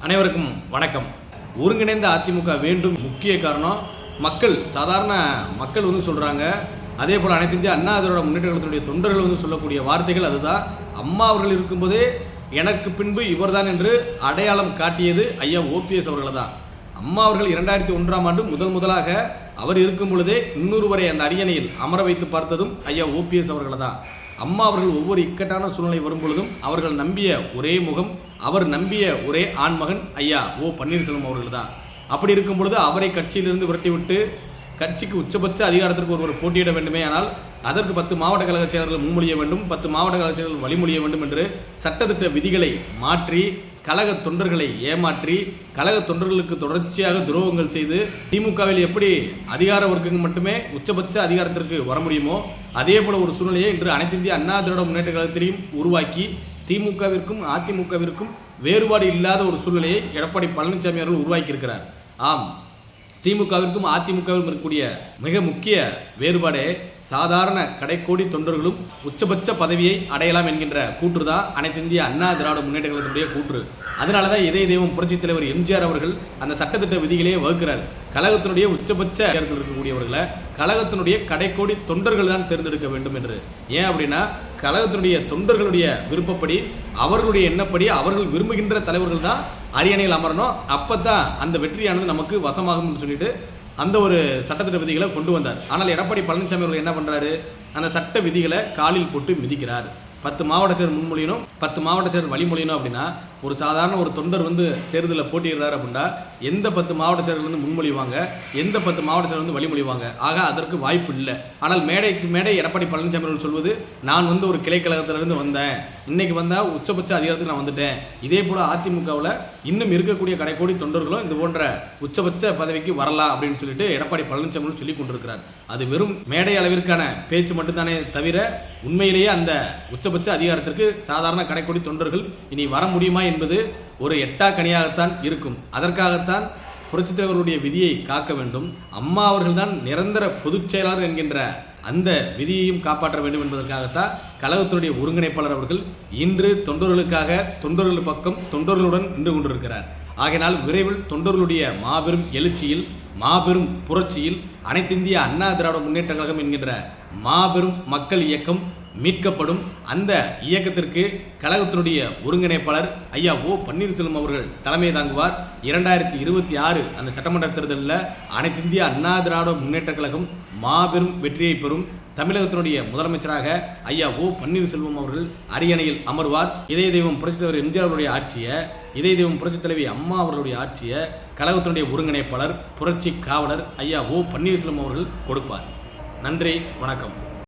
அனைவருக்கும் வணக்கம். ஒருங்கிணைந்த அதிமுக வேண்டும் முக்கிய காரணம் மக்கள் சாதாரண மக்கள் வந்து சொல்கிறாங்க அதே போல் அனைத்து இந்திய அண்ணா திராவிட முன்னேற்றத்தினுடைய தொண்டர்கள் வந்து சொல்லக்கூடிய வார்த்தைகள் அதுதான். அம்மா அவர்கள் இருக்கும்போதே எனக்கு பின்பு இவர்தான் என்று அடையாளம் காட்டியது ஐயா ஓபிஎஸ் அவர்கள் தான் அம்மா அவர்கள் இரண்டாயிரத்தி ஒன்றாம் ஆண்டு முதல் முதலாக அவர் இருக்கும் பொழுதே இன்னொருவரை அந்த அரியணையில் அமர வைத்து பார்த்ததும் ஐயா ஓபிஎஸ் அவர்களை தான் அம்மா அவர்கள் ஒவ்வொரு இக்கட்டான சூழ்நிலை வரும் பொழுதும் அவர்கள் நம்பிய ஒரே முகம் அவர் நம்பிய ஒரே ஆண்மகன் ஐயா ஓ பன்னீர்செல்வம் அவர்கள் தான் அப்படி இருக்கும் பொழுது அவரை கட்சியிலிருந்து விரட்டிவிட்டு கட்சிக்கு உச்சபட்ச அதிகாரத்திற்கு ஒருவர் போட்டியிட வேண்டுமே ஆனால் அதற்கு பத்து மாவட்ட கழக செயலர்கள் முன்மொழிய வேண்டும் பத்து மாவட்ட கழக செயலர்கள் வழிமொழிய வேண்டும் என்று சட்டத்திட்ட விதிகளை மாற்றி கழக தொண்டர்களை ஏமாற்றி கழக தொண்டர்களுக்கு தொடர்ச்சியாக துரோகங்கள் செய்து திமுகவில் எப்படி அதிகார வர்க்கங்கள் மட்டுமே உச்சபட்ச அதிகாரத்திற்கு வர முடியுமோ அதே போல ஒரு சூழ்நிலையை இன்று அனைத்து இந்திய அண்ணா திராவிட முன்னேற்ற கழகத்திலையும் உருவாக்கி திமுகவிற்கும் அதிமுகவிற்கும் வேறுபாடு இல்லாத ஒரு சூழ்நிலையை எடப்பாடி பழனிசாமி அவர்கள் உருவாக்கியிருக்கிறார். ஆம் திமுகவிற்கும் அதிமுகவிற்கும் இருக்கக்கூடிய மிக முக்கிய வேறுபாடே சாதாரண கடைக்கோடி தொண்டர்களும் உச்சபட்ச பதவியை அடையலாம் என்கின்ற கூற்று தான் அனைத்து இந்திய அண்ணா திராவிட முன்னேற்ற கூற்று. அதனால தான் இதய தெய்வம் புரட்சித் தலைவர் எம்ஜிஆர் அவர்கள் அந்த சட்டத்திட்ட விதிகளையே வகுக்கிறார். கழகத்தினுடைய உச்சபட்ச இடத்தில் இருக்கக்கூடியவர்களை கழகத்தினுடைய கடைக்கோடி தொண்டர்கள் தான் தேர்ந்தெடுக்க வேண்டும் என்று. ஏன் அப்படின்னா கழகத்தினுடைய தொண்டர்களுடைய விருப்பப்படி அவர்களுடைய எண்ணப்படி அவர்கள் விரும்புகின்ற தலைவர்கள் தான் அரியணையில் அமரணும். அப்போ தான் அந்த வெற்றியானது நமக்கு வசமாகும்னு சொல்லிட்டு அந்த ஒரு சட்டத்திட்ட விதிகளை கொண்டு வந்தார். ஆனால் எடப்பாடி பழனிசாமி அவர்கள் என்ன பண்ணுறாரு அந்த சட்ட விதிகளை காலில் போட்டு மிதிக்கிறார். பத்து மாவட்ட செயலர் முன்மொழியணும் பத்து மாவட்ட செயலர் வழிமொழியணும் அப்படின்னா ஒரு சாதாரண ஒரு தொண்டர் வந்து தேர்தலில் போட்டியிடுறாரு அப்படின்னா எந்த பத்து மாவட்ட செயலர்கள் வந்து முன்மொழிவாங்க? எந்த பத்து மாவட்ட செயலர் வந்து வழிமொழிவாங்க? ஆக அதற்கு வாய்ப்பு இல்லை. ஆனால் மேடைக்கு மேடை எடப்பாடி பழனிசாமி அவர்கள் சொல்வது நான் வந்து ஒரு கிளை கழகத்திலிருந்து வந்தேன். இன்னைக்கு வந்தால் உச்சபட்ச அதிகாரத்துக்கு நான் வந்துட்டேன். இதே போல் அதிமுகவில் இன்னும் இருக்கக்கூடிய கடைக்கோடி தொண்டர்களும் இது போன்ற உச்சபட்ச பதவிக்கு வரலாம் அப்படின்னு சொல்லிட்டு எடப்பாடி பழனிசாமி அவர்கள் சொல்லி கொண்டிருக்கிறார். அது வெறும் மேடை அளவிற்கான பேச்சு மட்டும்தானே தவிர உண்மையிலேயே அந்த உச்சபட்ச அதிகாரத்திற்கு சாதாரண கடைக்கோடி தொண்டர்கள் இனி வர முடியுமா என்பது ஒரு எட்டா கனியாகத்தான் இருக்கும். அதற்காகத்தான் புரட்சித் தலைவருடைய விதியை காக்க வேண்டும். அம்மா அவர்கள்தான் நிரந்தர பொதுச் செயலாளர் என்கின்ற அந்த விதியையும் காப்பாற்ற வேண்டும் என்பதற்காகத்தான் கழகத்தினுடைய ஒருங்கிணைப்பாளர் அவர்கள் இன்று தொண்டர்களுக்காக தொண்டர்கள் பக்கம் தொண்டர்களுடன் நின்று கொண்டிருக்கிறார். ஆகையினால் விரைவில் தொண்டர்களுடைய மாபெரும் எழுச்சியில் மாபெரும் புரட்சியில் அனைத்திந்திய அண்ணா திராவிட முன்னேற்ற கழகம் என்கின்ற மாபெரும் மக்கள் இயக்கம் மீட்கப்படும் அந்த இயக்கத்திற்கு கழகத்தினுடைய ஒருங்கிணைப்பாளர் ஐயா ஓ பன்னீர்செல்வம் அவர்கள் தலைமை தாங்குவார். இரண்டாயிரத்தி இருபத்தி ஆறு அந்த சட்டமன்ற தேர்தலில் அனைத்து இந்திய அண்ணா திராவிட முன்னேற்ற கழகம் மாபெரும் வெற்றியை பெறும். தமிழகத்தினுடைய முதலமைச்சராக ஐயா ஓ பன்னீர்செல்வம் அவர்கள் அரியணையில் அமர்வார். இதய தெய்வம் புரட்சி தலைவர் எம்ஜிஆர் அவருடைய ஆட்சியை இதய தெய்வம் புரட்சித் தலைவி அம்மா அவர்களுடைய ஆட்சியை கழகத்தினுடைய ஒருங்கிணைப்பாளர் புரட்சி காவலர் ஐயா ஓ பன்னீர்செல்வம் அவர்கள் கொடுப்பார். நன்றி வணக்கம்.